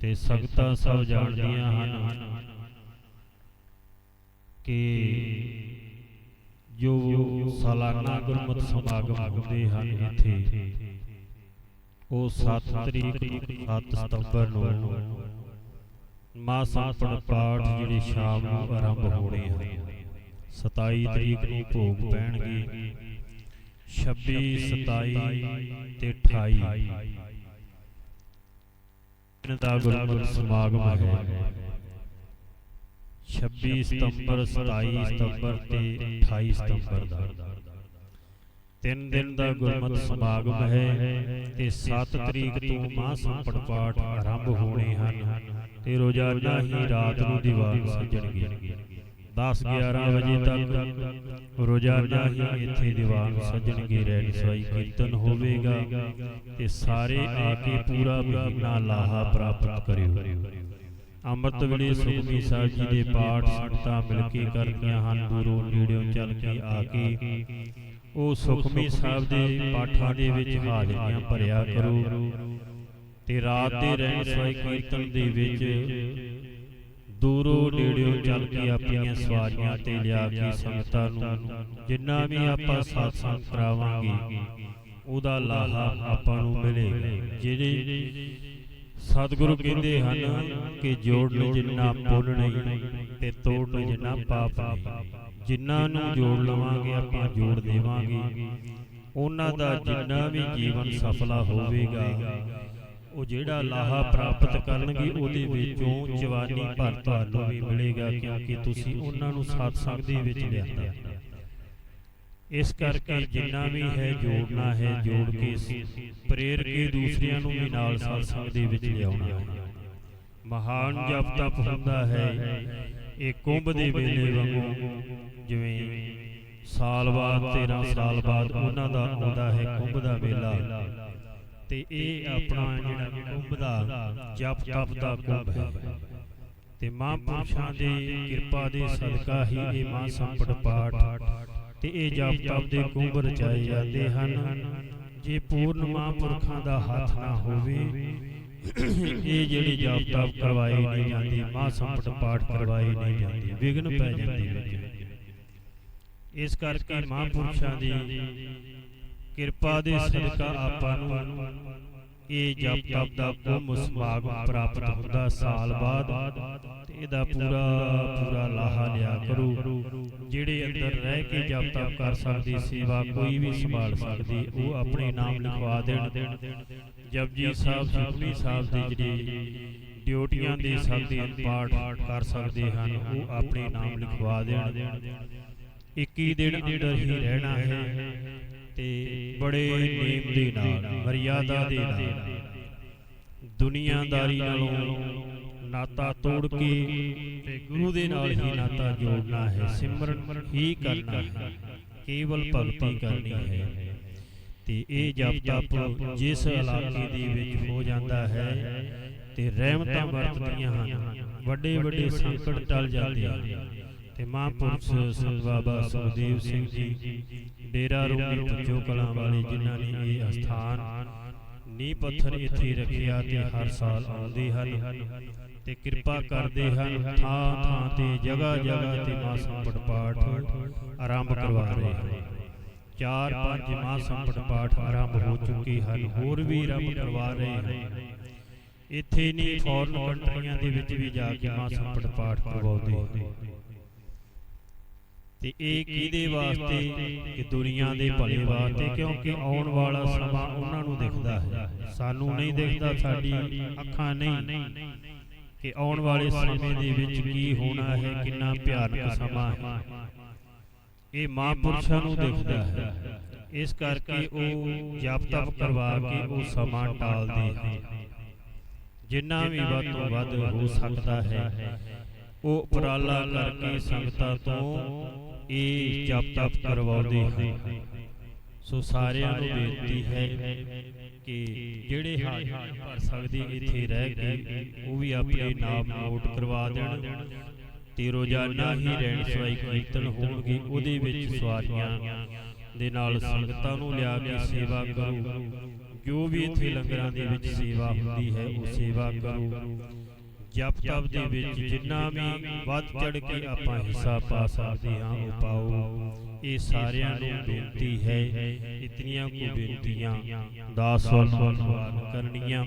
ਤੇ ਸੰਗਤਾਂ ਸਭ ਜਾਣਦੀਆਂ ਹਨ। ਕਿ ਜੋ ਸਾਲਾਨਾ ਗੁਰਮਤਿ ਸਮਾਗਮ ਹੁੰਦੇ ਹਨ ਇੱਥੇ, ਉਹ 7 ਤਰੀਕ 7 ਸਤੰਬਰ ਨੂੰ ਮਾ ਸੰਪਣ ਪਾਠ ਜਿਹੜੇ ਸ਼ਾਮ ਨੂੰ ਆਰੰਭ ਹੋਣੇ ਹਨ। 27 ਤਰੀਕ ਨੂੰ ਭੋਗ ਪੈਣਗੇ। 26 27 ਤੇ 28 ਦਿਨ ਦਾ ਗੁਰਮਤਿ ਸਮਾਗਮ ਹੈ। 26 ਸਤੰਬਰ 27 ਸਤੰਬਰ ਤੇ 28 ਸਤੰਬਰ ਦਾ। ਤਿੰਨ ਦਿਨ ਦਾ ਗੁਰਮਤਿ ਸਮਾਗਮ ਹੈ ਤੇ 7 ਤਰੀਕ ਤੋਂ ਮਹਾ ਸੰਪੜ ਪਾਠ ਆਰੰਭ ਹੋਣੇ ਹਨ ਤੇ ਰੋਜ਼ਾਨਾ ਹੀ ਰਾਤ ਨੂੰ ਦੀਵਾਨ ਸਜਣਗੇ। 10 11 ਵਜੇ ਤੱਕ ਰੋਜ਼ਾਨਾ ਹੀ ਇੱਥੇ ਦੀਵਾਨ ਸਜਣਗੇ ਰਹਿਣ ਸਵਾਈ ਕੀਰਤਨ ਹੋਵੇਗਾ ਤੇ ਸਾਰੇ ਆ ਕੇ ਪੂਰਾ ਮਹੀਨਾ ਲਾਹਾ ਪ੍ਰਾਪਤ ਕਰਿਓ। ਅੰਮ੍ਰਿਤ ਵੇਲੇ ਸੁਖਮਨੀ ਸਾਹਿਬ ਜੀ ਦੇ ਪਾਠ ਸੰਗਤਾਂ ਮਿਲ ਕੇ ਕਰਦੀਆਂ ਹਨ, ਦੂਰੋਂ ਨੇੜਿਓਂ ਚੱਲ ਕੇ ਆ ਕੇ। ਉਹ ਸੁਖਮਨੀ ਸਾਹਿਬ ਦੇ ਪਾਠਾਂ ਦੇ ਵਿੱਚ ਹਾਜ਼ਰੀਆਂ ਭਰਿਆ ਕਰੋ ਤੇ ਰਾਤ ਦੇ ਰਹਿਣ ਸਵਾਈ ਕੀਰਤਨ ਦੇ ਵਿੱਚ ਦੂਰੋਂ ਨੇੜਿਓਂ ਚੱਲ ਕੇ ਆਪਣੀਆਂ ਸਵਾਰੀਆਂ ਤੇ ਲਿਆ ਕੇ ਸੰਗਤਾਂ ਨੂੰ ਜਿੰਨਾ ਵੀ ਆਪਾਂ satsang ਕਰਾਵਾਂਗੇ ਉਹਦਾ ਲਾਹਾ ਆਪਾਂ ਨੂੰ ਮਿਲੇਗਾ। ਜਿਹੜੇ ਸਤਿਗੁਰੂ ਕਹਿੰਦੇ ਹਨ ਕਿ ਜੋੜਨ ਜਿੰਨਾ ਪੁੰਨ ਨਹੀਂ ਤੇ ਤੋੜਨ ਜਿੰਨਾ ਪਾਪ ਨਹੀਂ। ਜਿੰਨਾ ਨੂੰ ਜੋੜ ਲਵਾਂਗੇ ਆਪਾਂ ਜੋੜ ਦੇਵਾਂਗੇ। ਉਹਨਾਂ ਦਾ ਜਿੰਨਾ ਵੀ ਜੀਵਨ ਸਫਲਾ ਹੋਵੇਗਾ ਉਹ ਜਿਹੜਾ ਲਾਹਾ ਪ੍ਰਾਪਤ ਕਰਨਗੇ ਉਹਦੇ ਵਿੱਚੋਂ ਜਵਾਨੀ ਭਰ ਤੁਹਾਨੂੰ ਵੀ ਮਿਲੇਗਾ ਕਿਉਂਕਿ ਤੁਸੀਂ ਉਹਨਾਂ ਨੂੰ ਸਤਸੰਗ ਦੇ ਵਿੱਚ ਲਿਆਂਦਾ। ਇਸ ਕਰਕੇ ਜਿੰਨਾ ਵੀ ਹੈ ਜੋੜਨਾ ਹੈ ਜੋੜ ਕੇ ਪ੍ਰੇਰ ਕੇ ਦੂਸਰਿਆਂ ਨੂੰ ਵੀ ਨਾਲ ਸਤਸੰਗ ਦੇ ਵਿੱਚ ਲਿਆਉਣਾ। ਮਹਾਨ ਜਪ ਤਪ ਹੁੰਦਾ ਹੈ ਇਹ ਕੁੰਭ ਦੇ ਵੇਲੇ ਵਾਂਗੂ ਜਿਵੇਂ ਸਾਲ ਬਾਅਦ 13 ਸਾਲ ਬਾਅਦ ਉਹਨਾਂ ਦਾ ਆਉਂਦਾ ਹੈ ਕੁੰਭ ਦਾ ਵੇਲਾ। ਤੇ ਇਹ ਆਪਣਾ ਜਿਹੜਾ ਕੁੰਭ ਦਾ ਜਪ ਤਪ ਦਾ ਕੁੰਭ ਹੈ। ਤੇ ਮਹਾਂਪੁਰਸ਼ਾਂ ਦੀ ਕਿਰਪਾ ਦੇ ਸਦਕਾ ਹੀ ਇਹ ਮਹਾਂ ਸੰਪਟ ਪਾਠ ਤੇ ਇਹ ਜਪ ਤਪ ਦੇ ਕੁੰਭ ਰਚਾਏ ਜਾਂਦੇ ਹਨ। ਜੇ ਪੂਰਨ ਮਹਾਂਪੁਰਖਾਂ ਦਾ ਹੱਥ ਨਾ ਹੋਵੇ ਇਹ ਜਿਹੜੀ ਜਪ ਤਪ ਕਰਵਾਈ ਨਹੀਂ ਜਾਂਦੀ ਮਹਾਂ ਸੰਪਟ ਪਾਠ ਕਰਵਾਈ ਨਹੀਂ ਜਾਂਦੀ ਵਿਗਨ ਪੈ ਜਾਂਦੀ ਵਿੱਚ ਇਸ ਕਰਕੇ ਮਹਾਂਪੁਰਸ਼ਾਂ ਦੀ ਕਿਰਪਾ ਦੇ ਸਦਕਾ ਆਪਾਂ ਨੂੰ ਇਹ ਜਪ ਤਪ ਦਾ ਕੁੰਭ ਸਮਾਗਮ ਪ੍ਰਾਪਤ ਹੁੰਦਾ ਸਾਲ ਬਾਅਦ। ਤੇ ਇਹਦਾ ਪੂਰਾ ਪੂਰਾ ਲਾਹਾ ਲਿਆ ਕਰੋ। ਜਿਹੜੇ ਅੰਦਰ ਰਹਿ ਕੇ ਜਪ ਤਪ ਕਰ ਸਕਦੀ ਸੇਵਾ ਕੋਈ ਵੀ ਸੰਭਾਲ ਸਕਦੀ ਉਹ ਆਪਣੇ ਨਾਮ ਲਿਖਵਾ ਦੇਣ। ਜਪਜੀ ਸਾਹਿਬ ਸੁਖਮਨੀ ਸਾਹਿਬ ਦੀ ਜਿਹੜੀ ਡਿਊਟੀਆਂ ਦੇ ਸਕਦੇ ਪਾਠ ਕਰ ਸਕਦੇ ਹਨ ਉਹ ਆਪਣੇ ਨਾਮ ਲਿਖਵਾ ਦੇਣ। 21 ਦਿਨ ਅੰਦਰ ਹੀ ਰਹਿਣਾ ਹੈ। ਤੇ ਬੜੇ ਨੇਮ ਦੇ ਨਾਲ, ਮਰਿਆਦਾ ਦੇ ਨਾਲ, ਦੁਨੀਆਦਾਰੀ ਨਾਲੋਂ ਨਾਤਾ ਤੋੜ ਕੇ ਤੇ ਗੁਰੂ ਦੇ ਨਾਲ ਹੀ ਨਾਤਾ ਜੋੜਨਾ ਹੈ, ਸਿਮਰਨ ਹੀ ਕਰਨਾ ਹੈ, ਕੇਵਲ ਭਗਤੀ ਕਰਨੀ ਹੈ। ਤੇ ਇਹ ਜਪ ਤਪ ਜਿਸ ਇਲਾਕੇ ਦੇ ਵਿੱਚ ਹੋ ਜਾਂਦਾ ਹੈ ਤੇ ਰਹਿਮਤਾਂ ਵਰਤਦੀਆਂ ਹਨ, ਵੱਡੇ ਵੱਡੇ ਸੰਕਟ ਟਲ ਜਾਂਦੇ ਹਨ। ਤੇ ਮਹਾਂਪੁਰਸ਼ ਸੰਤ ਬਾਬਾ ਸੁਖਦੇਵ ਸਿੰਘ ਜੀ, ਡੇਰਾ ਰੂਪੀ ਪੁੱਜੋ ਕਲਾਂ ਵਾਲੇ ਜਿਨ੍ਹਾਂ ਨੇ ਇਹ ਅਸਥਾਨ ਨੀ ਪੱਥਰ ਇੱਥੇ ਰੱਖਿਆ ਤੇ ਹਰ ਸਾਲ ਆਉਂਦੇ ਹਨ ਤੇ ਕਿਰਪਾ ਕਰਦੇ ਹਨ, ਥਾਂ ਥਾਂ ਤੇ ਜਗ੍ਹਾ ਜਗ੍ਹਾ ਤੇ ਮਾ ਸੰਪਟ ਪਾਠ ਆਰੰਭ ਕਰਵਾ ਰਹੇ ਹਨ। ਚਾਰ ਪੰਜ ਮਾ ਸੰਪਟ ਪਾਠ ਆਰੰਭ ਹੋ ਚੁੱਕੇ ਹਨ, ਹੋਰ ਵੀ ਆਰੰਭ ਕਰਵਾ ਰਹੇ ਹਨ। ਇੱਥੇ ਨਹੀਂ ਫੋਰਨ ਕੰਟਰੀਆਂ ਦੇ ਵਿੱਚ ਵੀ ਜਾ ਕੇ ਮਾ ਸੰਪਟ ਪਾਠ ਕਰਵਾਉਂਦੇ ਹਨ। ਤੇ ਇਹ ਕਿਹਦੇ ਵਾਸਤੇ? ਕਿ ਦੁਨੀਆ ਦੇ ਭਲੇ ਵਾਸਤੇ ਕਿਉਂਕਿ ਆਉਣ ਵਾਲਾ ਸਮਾਂ ਉਹਨਾਂ ਨੂੰ ਦਿਖਦਾ ਹੈ। ਸਾਨੂੰ ਨਹੀਂ ਦਿਖਦਾ ਸਾਡੀ ਅੱਖਾਂ ਨਹੀਂ। ਕਿ ਆਉਣ ਵਾਲੇ ਸਮੇਂ ਦੇ ਵਿੱਚ ਕੀ ਹੋਣਾ ਹੈ ਕਿੰਨਾ ਭਿਆਨਕ ਸਮਾਂ ਹੈ। ਇਹ ਮਹਾਂਪੁਰਸ਼ਾਂ ਨੂੰ ਦਿਖਦਾ ਹੈ। ਇਸ ਕਰਕੇ ਉਹ ਜਪ ਤਪ ਕਰਵਾ ਕੇ ਉਹ ਸਮਾਂ ਟਾਲਦੇ ਹਨ। ਜਿੰਨਾ ਵੀ ਵੱਧ ਤੋਂ ਵੱਧ ਹੋ ਸਕਦਾ ਹੈ। ਉਹ ਉਪਰਾਲਾ ਕਰਕੇ ਸੰਗਤਾਂ ਤੋਂ ਇਹ ਜਪ ਤਪ ਕਰਵਾਉਂਦੇ ਹਨ। ਸੋ ਸਾਰਿਆਂ ਨੂੰ ਬੇਨਤੀ ਹੈ ਕਿ ਜਿਹੜੇ ਹਾਜ਼ਰ ਭਰ ਸਕਦੇ ਇੱਥੇ ਰਹਿ ਕੇ, ਉਹ ਵੀ ਆਪਣੇ ਨਾਮ ਨੋਟ ਕਰਵਾ ਦੇਣ ਤੇ ਰੋਜ਼ਾਨਾ ਹੀ ਰਹਿਣ ਸਵਾਈ ਕੀਰਤਨ ਹੋਣਗੇ, ਉਹਦੇ ਵਿੱਚ ਸਵਾਰੀਆਂ ਦੇ ਨਾਲ ਸੰਗਤਾਂ ਨੂੰ ਲਿਆ ਕੇ ਸੇਵਾ ਕਰੋ। ਜੋ ਵੀ ਇੱਥੇ ਲੰਗਰਾਂ ਦੇ ਵਿੱਚ ਸੇਵਾ ਹੁੰਦੀ ਹੈ, ਉਹ ਸੇਵਾ ਕਰੋ। ਜਪ ਤਪ ਦੇ ਵਿੱਚ ਜਿੰਨਾ ਵੀ ਵੱਧ ਚੜ ਕੇ ਆਪਾਂ ਹਿੱਸਾ ਪਾ ਸਕਦੇ ਹਾਂ, ਉਹ ਪਾਓ। ਇਹ ਸਾਰਿਆਂ ਨੂੰ ਬੇਨਤੀ ਹੈ, ਇਤਨੀਆਂ ਕੁ ਬੇਨਤੀਆਂ, ਦਾਸ ਵੱਲ ਕਰਨੀਆਂ।